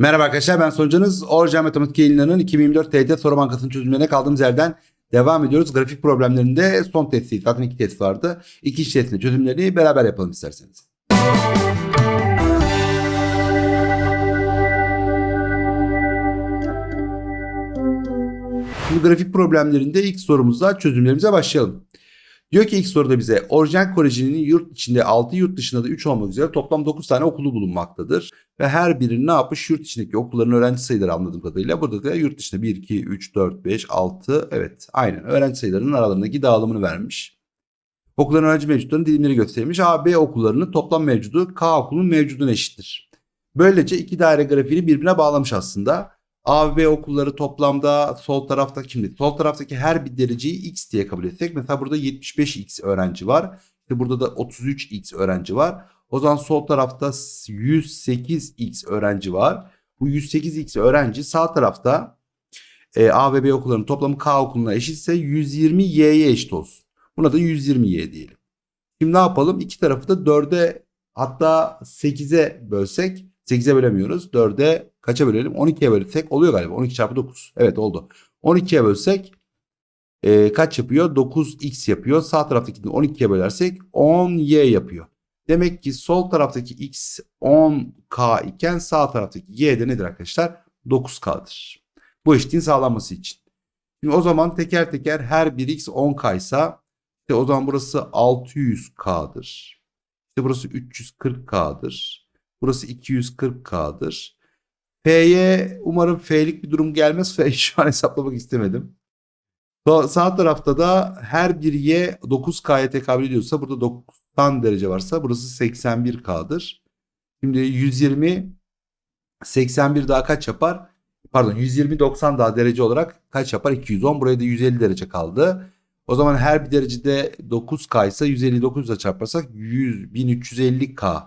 Merhaba arkadaşlar ben sonucunuz Orca Matematik Yayınları'nın 2024 TYT Soru Bankası'nın çözümlerine kaldığımız yerden devam ediyoruz. Grafik problemlerinde son testi zaten iki test vardı. İki iş testinde çözümlerini beraber yapalım isterseniz. Şimdi grafik problemlerinde ilk sorumuzda çözümlerimize başlayalım. Diyor ki ilk soruda bize Orjen Koleji'nin yurt içinde 6 yurt dışında da 3 olmak üzere toplam 9 tane okulu bulunmaktadır. Ve her birinin ne yapmış? Yurt içindeki okulların öğrenci sayıları anladığım kadarıyla. Burada da yurt dışında 1, 2, 3, 4, 5, 6 evet aynen öğrenci sayılarının aralarındaki dağılımını vermiş. Okulların öğrenci mevcutlarının dilimleri göstermiş. A, B okullarının toplam mevcudu K okulun mevcuduna eşittir. Böylece iki daire grafiğini birbirine bağlamış aslında. A ve B okulları toplamda sol tarafta şimdi sol taraftaki her bir dereceyi x diye kabul etsek mesela burada 75x öğrenci var. İşte burada da 33x öğrenci var. O zaman sol tarafta 108x öğrenci var. Bu 108x öğrenci sağ tarafta e, A ve B okullarının toplamı K okuluna eşitse 120y'ye eşit olsun. Buna da 120y diyelim. Şimdi ne yapalım? İki tarafı da 4'e hatta 8'e bölsek 8'e bölemiyoruz. 4'e kaça bölelim? 12'ye bölsek oluyor galiba. 12 çarpı 9. Evet oldu. 12'ye bölsek e, kaç yapıyor? 9x yapıyor. Sağ taraftakini 12'ye bölersek 10y yapıyor. Demek ki sol taraftaki x 10k iken sağ taraftaki y de nedir arkadaşlar? 9k'dır. Bu eşitliğin sağlanması için. Şimdi o zaman teker teker her bir x 10k ise işte o zaman burası 600k'dır. İşte burası 340k'dır. Burası 240K'dır. F'ye umarım F'lik bir durum gelmez. F'yi şu an hesaplamak istemedim. Sağ tarafta da her bir Y 9K'ya tekabül ediyorsa burada 90 derece varsa burası 81K'dır. Şimdi 120 81 daha kaç yapar? Pardon 120 90 daha derece olarak kaç yapar? 210. Buraya da 150 derece kaldı. O zaman her bir derecede 9K ise 159 ile çarparsak 100 1350K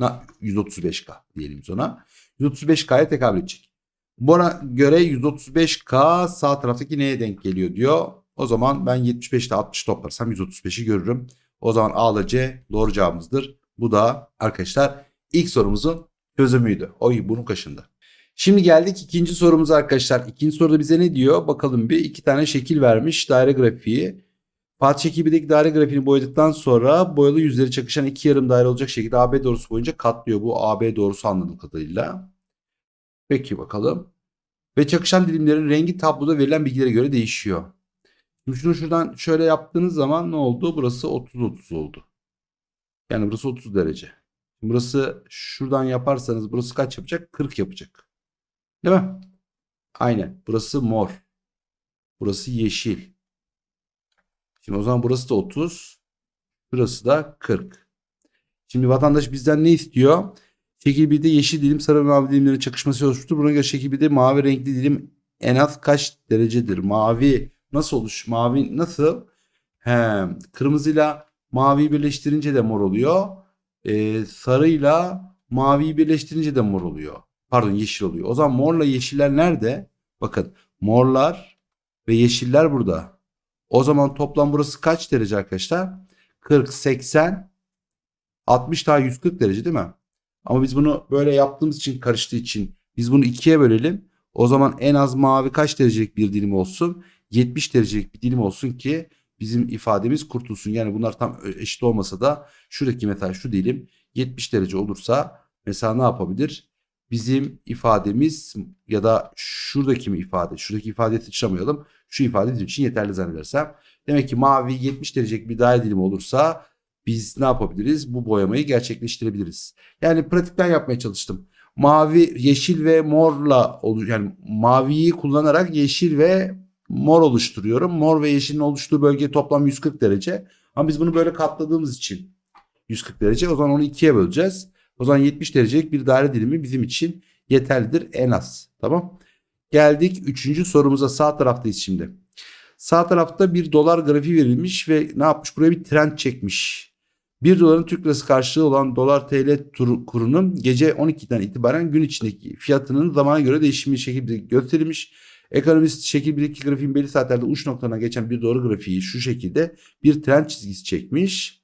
135K diyelim ona. 135K'ya tekabül edecek. Buna göre 135K sağ taraftaki neye denk geliyor diyor. O zaman ben 75 ile 60 toplarsam 135'i görürüm. O zaman A ile C doğru cevabımızdır. Bu da arkadaşlar ilk sorumuzun çözümüydü. Oy bunun kaşında. Şimdi geldik ikinci sorumuza arkadaşlar. İkinci soruda bize ne diyor? Bakalım bir iki tane şekil vermiş daire grafiği. Fatih ekibindeki daire grafiğini boyadıktan sonra boyalı yüzleri çakışan iki yarım daire olacak şekilde AB doğrusu boyunca katlıyor. Bu AB doğrusu anladığım kadarıyla. Peki bakalım. Ve çakışan dilimlerin rengi tabloda verilen bilgilere göre değişiyor. Şimdi şunu şuradan şöyle yaptığınız zaman ne oldu? Burası 30-30 oldu. Yani burası 30 derece. Burası şuradan yaparsanız burası kaç yapacak? 40 yapacak. Değil mi? Aynen. Burası mor. Burası yeşil. Şimdi o zaman burası da 30. Burası da 40. Şimdi vatandaş bizden ne istiyor? Şekil 1'de yeşil dilim sarı mavi dilimlerin çakışması oluşmuştur. Buna göre şekil 1'de mavi renkli dilim en az kaç derecedir? Mavi nasıl oluş? Mavi nasıl? He, kırmızıyla maviyi birleştirince de mor oluyor. Ee, sarıyla maviyi birleştirince de mor oluyor. Pardon yeşil oluyor. O zaman morla yeşiller nerede? Bakın morlar ve yeşiller burada. O zaman toplam burası kaç derece arkadaşlar? 40, 80, 60 daha 140 derece değil mi? Ama biz bunu böyle yaptığımız için karıştığı için biz bunu ikiye bölelim. O zaman en az mavi kaç derecelik bir dilim olsun? 70 derecelik bir dilim olsun ki bizim ifademiz kurtulsun. Yani bunlar tam eşit olmasa da şuradaki mesela şu dilim 70 derece olursa mesela ne yapabilir? Bizim ifademiz ya da şuradaki mi ifade? Şuradaki ifadeyi sıçramayalım şu ifade bizim için yeterli zannedersem. Demek ki mavi 70 derecelik bir daire dilimi olursa biz ne yapabiliriz? Bu boyamayı gerçekleştirebiliriz. Yani pratikten yapmaya çalıştım. Mavi, yeşil ve morla yani maviyi kullanarak yeşil ve mor oluşturuyorum. Mor ve yeşilin oluştuğu bölge toplam 140 derece. Ama biz bunu böyle katladığımız için 140 derece. O zaman onu ikiye böleceğiz. O zaman 70 derecelik bir daire dilimi bizim için yeterlidir en az. Tamam. Geldik üçüncü sorumuza sağ taraftayız şimdi. Sağ tarafta bir dolar grafiği verilmiş ve ne yapmış? Buraya bir trend çekmiş. 1 doların Türk lirası karşılığı olan dolar TL kurunun gece 12'den itibaren gün içindeki fiyatının zamana göre değişimi şekilde gösterilmiş. Ekonomist şekil 1'deki grafiğin belli saatlerde uç noktalarına geçen bir dolar grafiği şu şekilde bir trend çizgisi çekmiş.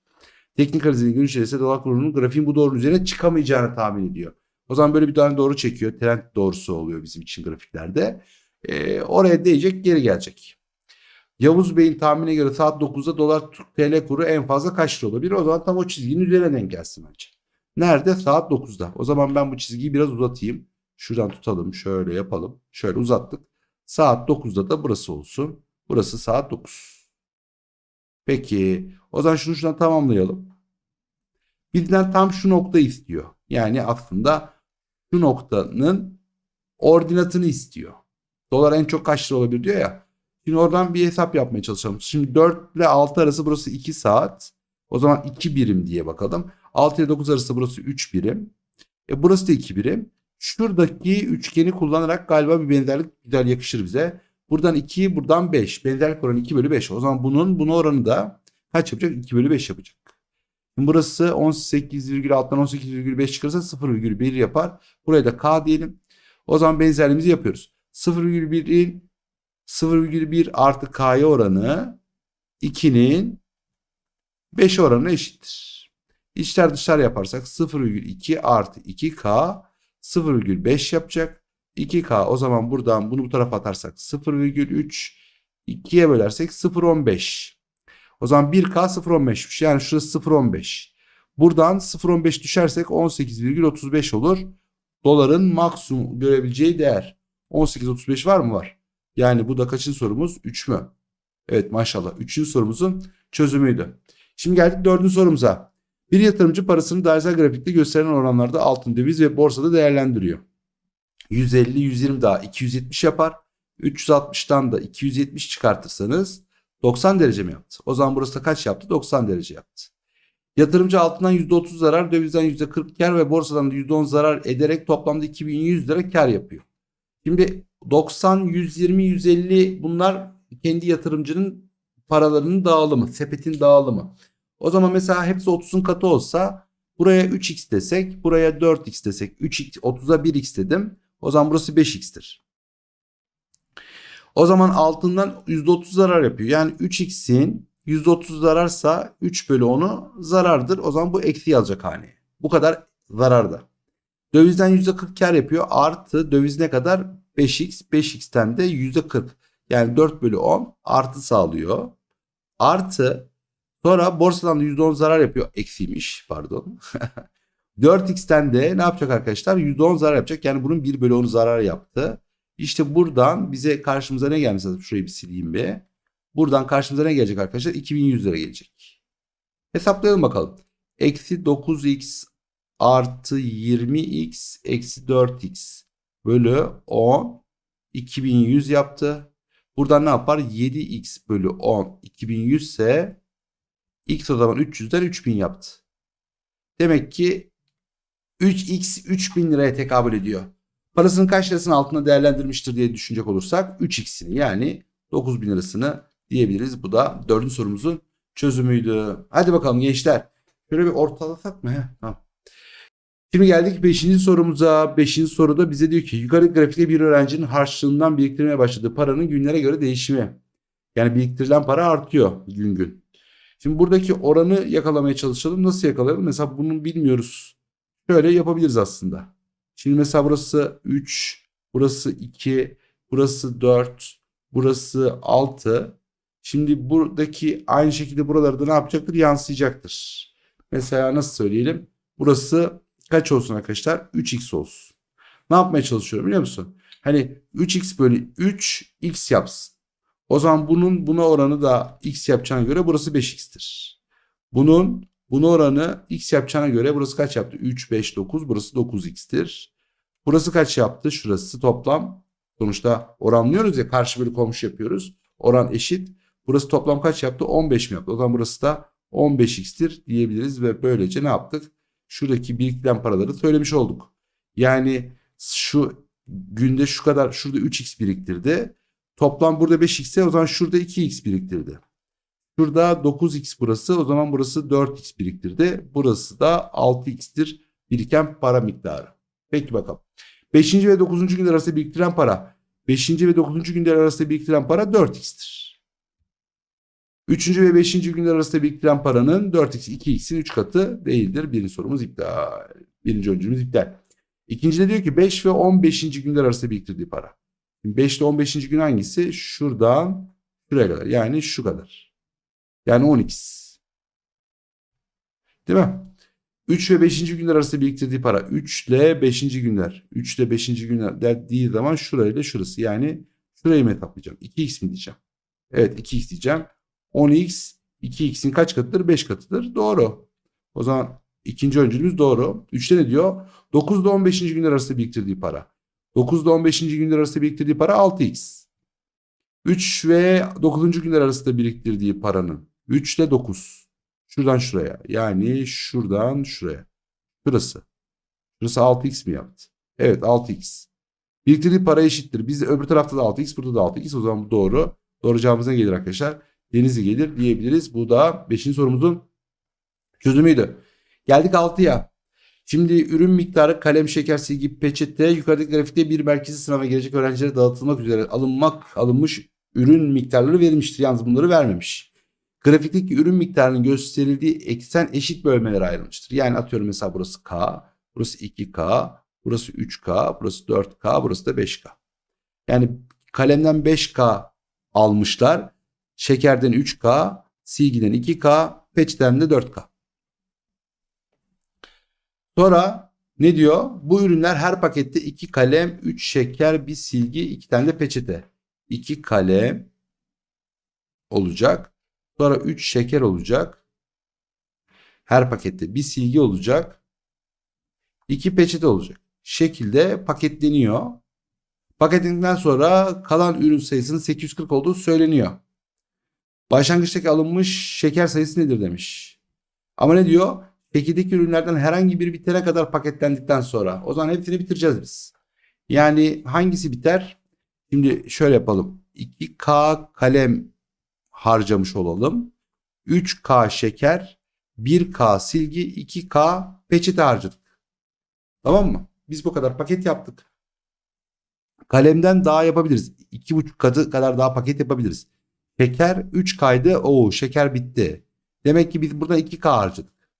Teknik analizinin gün içerisinde dolar kurunun grafiğin bu doğrunun üzerine çıkamayacağını tahmin ediyor. O zaman böyle bir tane doğru çekiyor. Trend doğrusu oluyor bizim için grafiklerde. Ee, oraya değecek geri gelecek. Yavuz Bey'in tahminine göre saat 9'da dolar Türk TL kuru en fazla kaç lira olabilir? O zaman tam o çizginin üzerine denk gelsin bence. Nerede? Saat 9'da. O zaman ben bu çizgiyi biraz uzatayım. Şuradan tutalım. Şöyle yapalım. Şöyle uzattık. Saat 9'da da burası olsun. Burası saat 9. Peki. O zaman şunu şuradan tamamlayalım. Bizden tam şu nokta istiyor. Yani aslında şu noktanın ordinatını istiyor. Dolar en çok kaç lira olabilir diyor ya. Şimdi oradan bir hesap yapmaya çalışalım. Şimdi 4 ile 6 arası burası 2 saat. O zaman 2 birim diye bakalım. 6 ile 9 arası burası 3 birim. E burası da 2 birim. Şuradaki üçgeni kullanarak galiba bir benzerlik güzel yakışır bize. Buradan 2, buradan 5. Benzerlik oranı 2 bölü 5. O zaman bunun bunu oranı da kaç yapacak? 2 bölü 5 yapacak. Burası 18,6'dan 18,5 çıkarsa 0,1 yapar. Buraya da K diyelim. O zaman benzerliğimizi yapıyoruz. 0,1'in 0,1 artı K'ya oranı 2'nin 5 oranına eşittir. İçler dışlar yaparsak 0,2 artı 2K 0,5 yapacak. 2K o zaman buradan bunu bu tarafa atarsak 0,3 2'ye bölersek 0,15. O zaman 1K 0,15'miş. Yani şurası 0,15. Buradan 0,15 düşersek 18,35 olur. Doların maksimum görebileceği değer. 18,35 var mı? Var. Yani bu da kaçın sorumuz? 3 mü? Evet maşallah. Üçüncü sorumuzun çözümüydü. Şimdi geldik dördüncü sorumuza. Bir yatırımcı parasını dairesel grafikte gösterilen oranlarda altın, döviz ve borsada değerlendiriyor. 150, 120 daha 270 yapar. 360'tan da 270 çıkartırsanız 90 derece mi yaptı? O zaman burası da kaç yaptı? 90 derece yaptı. Yatırımcı altından %30 zarar, dövizden %40 kar ve borsadan da %10 zarar ederek toplamda 2100 lira kar yapıyor. Şimdi 90, 120, 150 bunlar kendi yatırımcının paralarının dağılımı, sepetin dağılımı. O zaman mesela hepsi 30'un katı olsa buraya 3x desek, buraya 4x desek, 3x 30'a 1x dedim. O zaman burası 5x'tir. O zaman altından %30 zarar yapıyor. Yani 3x'in %30 zararsa 3 bölü 10'u zarardır. O zaman bu eksi yazacak haneye. Bu kadar zararda. Dövizden %40 kar yapıyor. Artı döviz ne kadar? 5x. 5x'ten de %40. Yani 4 bölü 10 artı sağlıyor. Artı sonra borsadan da %10 zarar yapıyor. Eksiymiş pardon. 4x'ten de ne yapacak arkadaşlar? %10 zarar yapacak. Yani bunun 1 bölü 10'u zarar yaptı. İşte buradan bize karşımıza ne gelmiş? Şurayı bir sileyim bir. Buradan karşımıza ne gelecek arkadaşlar? 2100 lira gelecek. Hesaplayalım bakalım. Eksi 9x artı 20x eksi 4x bölü 10 2100 yaptı. Buradan ne yapar? 7x bölü 10 2100 ise x o zaman 300'den 3000 yaptı. Demek ki 3x 3000 liraya tekabül ediyor. Parasının kaç lirasının altında değerlendirmiştir diye düşünecek olursak 3x'ini yani 9000 lirasını diyebiliriz. Bu da dördüncü sorumuzun çözümüydü. Hadi bakalım gençler. Şöyle bir ortalasak mı? Heh, tamam. Şimdi geldik 5. sorumuza. 5. soruda bize diyor ki yukarı grafikte bir öğrencinin harçlığından biriktirmeye başladığı paranın günlere göre değişimi. Yani biriktirilen para artıyor gün gün. Şimdi buradaki oranı yakalamaya çalışalım. Nasıl yakalayalım? Mesela bunu bilmiyoruz. Şöyle yapabiliriz aslında. Şimdi mesela burası 3, burası 2, burası 4, burası 6. Şimdi buradaki aynı şekilde buralarda ne yapacaktır? Yansıyacaktır. Mesela nasıl söyleyelim? Burası kaç olsun arkadaşlar? 3x olsun. Ne yapmaya çalışıyorum biliyor musun? Hani 3x bölü 3 x yapsın. O zaman bunun buna oranı da x yapacağına göre burası 5x'tir. Bunun buna oranı x yapacağına göre burası kaç yaptı? 3, 5, 9 burası 9x'tir. Burası kaç yaptı? Şurası toplam. Sonuçta oranlıyoruz ya karşı bölü komşu yapıyoruz. Oran eşit. Burası toplam kaç yaptı? 15 mi yaptı? O zaman burası da 15x'tir diyebiliriz ve böylece ne yaptık? Şuradaki biriktirilen paraları söylemiş olduk. Yani şu günde şu kadar şurada 3x biriktirdi. Toplam burada 5x ise o zaman şurada 2x biriktirdi. Şurada 9x burası o zaman burası 4x biriktirdi. Burası da 6x'tir biriken para miktarı. Peki bakalım. 5. ve 9. günler arasında biriktiren para 5. ve 9. günler arasında biriktiren para 4x'tir. 3. ve 5. günler arasında biriktiren paranın 4x 2x'in 3 katı değildir. Birinci sorumuz iptal. Birinci öncümüz iptal. İkincide diyor ki 5 ve 15. günler arasında biriktirdiği para. Şimdi 5 ile 15. gün hangisi? Şuradan şuraya kadar. Yani şu kadar. Yani 10x. Değil mi? 3 ve 5. günler arasında biriktirdiği para. 3 ile 5. günler. 3 ile 5. günler dediği zaman şurayla şurası. Yani şurayı mı hesaplayacağım? 2x mi diyeceğim? Evet 2x diyeceğim. 10x 2x'in kaç katıdır? 5 katıdır. Doğru. O zaman ikinci öncülümüz doğru. 3'te ne diyor? 9 ile 15. günler arasında biriktirdiği para. 9 ile 15. günler arasında biriktirdiği para 6x. 3 ve 9. günler arasında biriktirdiği paranın 3 ile 9. Şuradan şuraya. Yani şuradan şuraya. Şurası. Şurası 6x mi yaptı? Evet 6x. Biriktirdiği para eşittir. Biz öbür tarafta da 6x burada da 6x. O zaman bu doğru. Doğru ne gelir arkadaşlar? Denizli gelir diyebiliriz. Bu da 5. sorumuzun çözümüydü. Geldik 6'ya. Şimdi ürün miktarı kalem, şeker, silgi, peçete yukarıdaki grafikte bir merkezi sınava gelecek öğrencilere dağıtılmak üzere alınmak alınmış ürün miktarları verilmiştir. Yalnız bunları vermemiş. Grafikteki ürün miktarının gösterildiği eksen eşit bölmelere ayrılmıştır. Yani atıyorum mesela burası K, burası 2K, burası 3K, burası 4K, burası da 5K. Yani kalemden 5K almışlar. Şekerden 3K, silgiden 2K, peçeten de 4K. Sonra ne diyor? Bu ürünler her pakette 2 kalem, 3 şeker, 1 silgi, 2 tane de peçete. 2 kalem olacak. Sonra 3 şeker olacak. Her pakette bir silgi olacak. 2 peçete olacak. Şekilde paketleniyor. Paketlendikten sonra kalan ürün sayısının 840 olduğu söyleniyor. Başlangıçtaki alınmış şeker sayısı nedir demiş. Ama ne diyor? Şekildeki ürünlerden herhangi biri bitene kadar paketlendikten sonra. O zaman hepsini bitireceğiz biz. Yani hangisi biter? Şimdi şöyle yapalım. 2K kalem harcamış olalım. 3K şeker, 1K silgi, 2K peçete harcadık. Tamam mı? Biz bu kadar paket yaptık. Kalemden daha yapabiliriz. 2,5 katı kadar daha paket yapabiliriz. Şeker 3K'ydı. Oo şeker bitti. Demek ki biz burada 2K harcadık.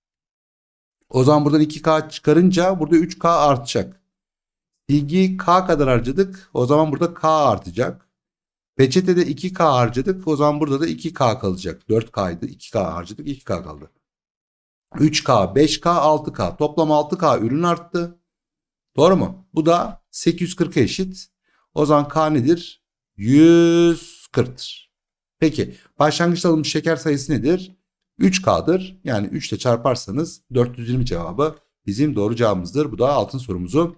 O zaman buradan 2K çıkarınca burada 3K artacak. Silgi K kadar harcadık. O zaman burada K artacak. Peçetede 2K harcadık. O zaman burada da 2K kalacak. 4K'ydı. 2K harcadık. 2K kaldı. 3K, 5K, 6K. Toplam 6K ürün arttı. Doğru mu? Bu da 840 eşit. O zaman K nedir? 140'tır. Peki başlangıçta alınmış şeker sayısı nedir? 3K'dır. Yani 3 ile çarparsanız 420 cevabı bizim doğru cevabımızdır. Bu da altın sorumuzun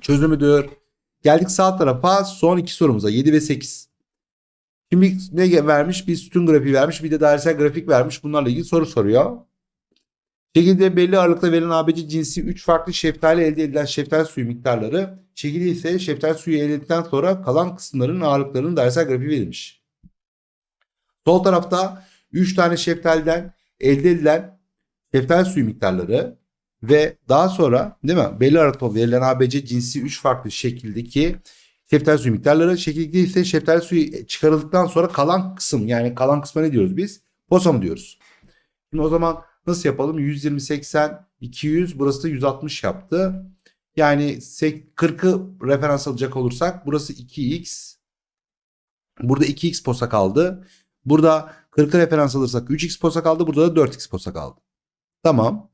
çözümüdür. Geldik sağ tarafa son iki sorumuza 7 ve 8. Şimdi ne vermiş? Bir sütun grafiği vermiş bir de dairesel grafik vermiş. Bunlarla ilgili soru soruyor. Şekilde belli aralıkla verilen ABC cinsi 3 farklı şeftali elde edilen şeftali suyu miktarları. Şekilde ise şeftali suyu elde edildikten sonra kalan kısımların ağırlıklarının dairesel grafiği verilmiş. Sol tarafta 3 tane şeftaliden elde edilen şeftali suyu miktarları ve daha sonra değil mi? Belli aralıkla verilen ABC cinsi 3 farklı şekildeki şeftali suyu miktarları. Şekilde ise şeftali suyu çıkarıldıktan sonra kalan kısım yani kalan kısma ne diyoruz biz? Posa mı diyoruz? Şimdi o zaman nasıl yapalım? 120, 80, 200 burası da 160 yaptı. Yani 40'ı referans alacak olursak burası 2x. Burada 2x posa kaldı. Burada 40'ı referans alırsak 3x posa kaldı. Burada da 4x posa kaldı. Tamam.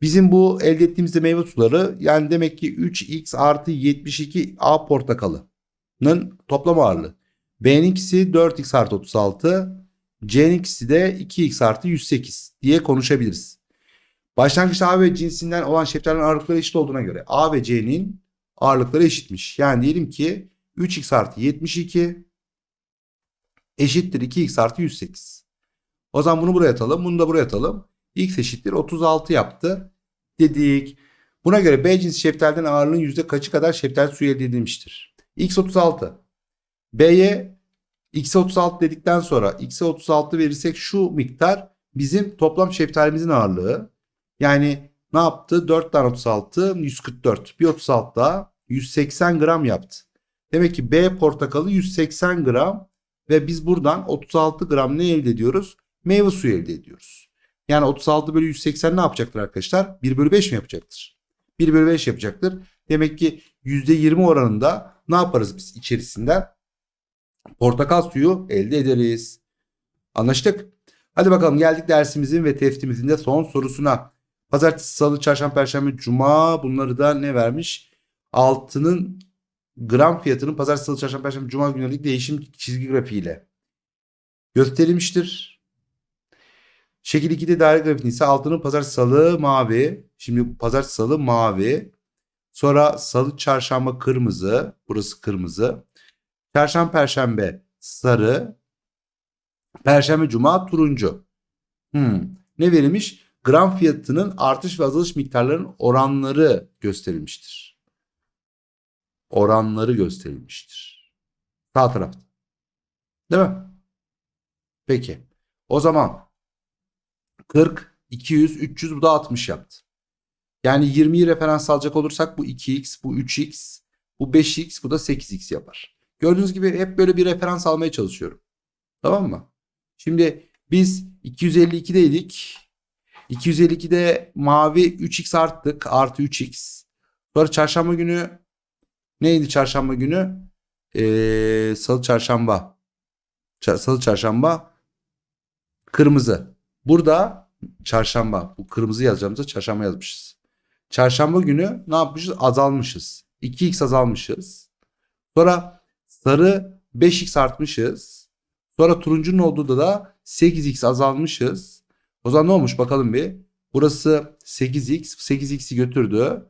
Bizim bu elde ettiğimizde meyve suları yani demek ki 3x artı 72 A portakalının toplam ağırlığı. B'ninkisi 4x artı 36. C'ninkisi de 2x artı 108 diye konuşabiliriz. Başlangıçta A ve cinsinden olan şeftalilerin ağırlıkları eşit olduğuna göre A ve C'nin ağırlıkları eşitmiş. Yani diyelim ki 3x artı 72 eşittir 2x artı 108. O zaman bunu buraya atalım. Bunu da buraya atalım. X eşittir 36 yaptı dedik. Buna göre B cinsi şeftaliden ağırlığın yüzde kaçı kadar şeftali suyu elde edilmiştir? X 36. B'ye X'e 36 dedikten sonra X'e 36 verirsek şu miktar bizim toplam şeftalimizin ağırlığı. Yani ne yaptı? 4 tane 36 144. Bir 36 daha 180 gram yaptı. Demek ki B portakalı 180 gram ve biz buradan 36 gram ne elde ediyoruz? Meyve suyu elde ediyoruz. Yani 36 bölü 180 ne yapacaktır arkadaşlar? 1 bölü 5 mi yapacaktır? 1 bölü 5 yapacaktır. Demek ki %20 oranında ne yaparız biz içerisinden? Portakal suyu elde ederiz. Anlaştık. Hadi bakalım geldik dersimizin ve testimizin de son sorusuna. Pazartesi, salı, çarşamba, perşembe, cuma bunları da ne vermiş? Altının gram fiyatının pazartesi, salı, çarşamba, perşembe, cuma günlerindeki değişim çizgi grafiğiyle gösterilmiştir. Şekil 2'de daire grafiği ise altının pazartesi, salı mavi. Şimdi pazartesi, salı mavi. Sonra salı, çarşamba kırmızı. Burası kırmızı. Çarşamba, perşembe sarı. Perşembe, cuma turuncu. Hmm. Ne verilmiş? Gram fiyatının artış ve azalış miktarlarının oranları gösterilmiştir. Oranları gösterilmiştir. Sağ tarafta. Değil mi? Peki. O zaman 40, 200, 300 bu da 60 yaptı. Yani 20'yi referans alacak olursak bu 2x, bu 3x, bu 5x, bu da 8x yapar. Gördüğünüz gibi hep böyle bir referans almaya çalışıyorum. Tamam mı? Şimdi biz 252'deydik. 252'de mavi 3x arttık. Artı 3x. Sonra çarşamba günü neydi çarşamba günü? Ee, salı çarşamba. Ça- salı çarşamba kırmızı. Burada çarşamba. Bu kırmızı yazacağımızda çarşamba yazmışız. Çarşamba günü ne yapmışız? Azalmışız. 2x azalmışız. Sonra sarı 5x artmışız. Sonra turuncunun olduğunda da 8x azalmışız. O zaman ne olmuş bakalım bir. Burası 8x. 8x'i götürdü.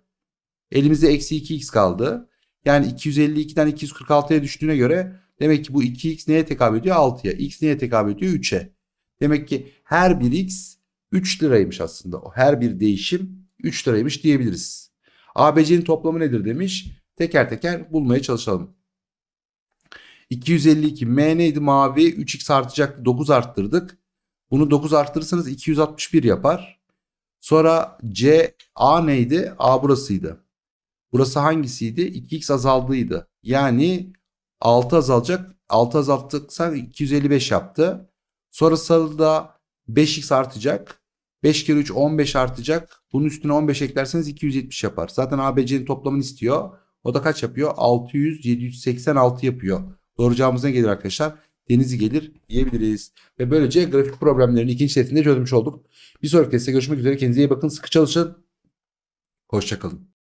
Elimizde eksi 2x kaldı. Yani 252'den 246'ya düştüğüne göre demek ki bu 2x neye tekabül ediyor? 6'ya. X neye tekabül ediyor? 3'e. Demek ki her bir x 3 liraymış aslında. O her bir değişim 3 liraymış diyebiliriz. ABC'nin toplamı nedir demiş. Teker teker bulmaya çalışalım. 252 M neydi mavi 3x artacaktı 9 arttırdık. Bunu 9 arttırırsanız 261 yapar. Sonra C A neydi? A burasıydı. Burası hangisiydi? 2x azaldıydı. Yani 6 azalacak. 6 azalttıksa 255 yaptı. Sonra sarıda 5x artacak. 5 kere 3 15 artacak. Bunun üstüne 15 eklerseniz 270 yapar. Zaten ABC'nin toplamını istiyor. O da kaç yapıyor? 600, 786 yapıyor. Doğru cevabımız ne gelir arkadaşlar? Denizli gelir diyebiliriz. Ve böylece grafik problemlerini ikinci setinde çözmüş olduk. Bir sonraki testte görüşmek üzere. Kendinize iyi bakın. Sıkı çalışın. Hoşçakalın.